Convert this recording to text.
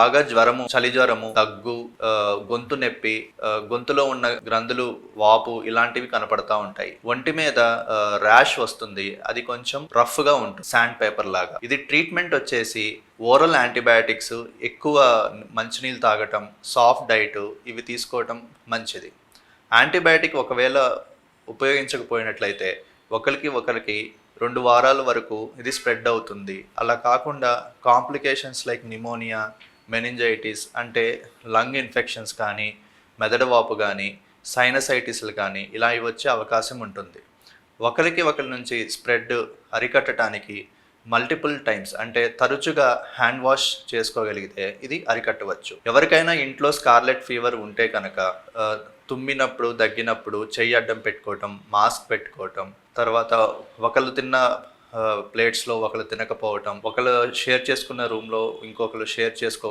బాగా జ్వరము చలి జ్వరము దగ్గు గొంతు నొప్పి గొంతులో ఉన్న గ్రంథులు వాపు ఇలాంటివి కనపడతా ఉంటాయి. ఒంటి మీద ర్యాష్ వస్తుంది. అది కొంచెం రఫ్గా ఉంటుంది శాండ్ పేపర్ లాగా. ఇది ట్రీట్మెంట్ వచ్చేసి ఓరల్ యాంటీబయాటిక్స్ ఎక్కువ మంచినీళ్ళు తాగటం సాఫ్ట్ డైట్ ఇవి తీసుకోవటం మంచిది. యాంటీబయాటిక్ ఒకవేళ ఉపయోగించకపోయినట్లయితే ఒకరికి ఒకరికి రెండు వారాల వరకు ఇది స్ప్రెడ్ అవుతుంది. అలా కాకుండా కాంప్లికేషన్స్ లైక్ నిమోనియా మెనింజైటిస్ అంటే లంగ్ ఇన్ఫెక్షన్స్ కానీ మెదడువాపు కానీ సైనసైటిస్లు కానీ ఇలా వచ్చే అవకాశం ఉంటుంది. ఒకరికి ఒకరి నుంచి స్ప్రెడ్ అరికట్టడానికి మల్టిపుల్ టైమ్స్ అంటే తరచుగా హ్యాండ్ వాష్ చేసుకోగలిగితే ఇది అరికట్టవచ్చు. ఎవరికైనా ఇంట్లో స్కార్లెట్ ఫీవర్ ఉంటే కనుక తుమ్మినప్పుడు దగ్గినప్పుడు చెయ్యి అడ్డం పెట్టుకోవటం మాస్క్ పెట్టుకోవటం తర్వాత ఒకళ్ళు తిన్న ప్లేట్స్లో ఒకళ్ళు తినకపోవటం ఒకళ్ళు షేర్ చేసుకున్న రూమ్లో ఇంకొకరు షేర్ చేసుకో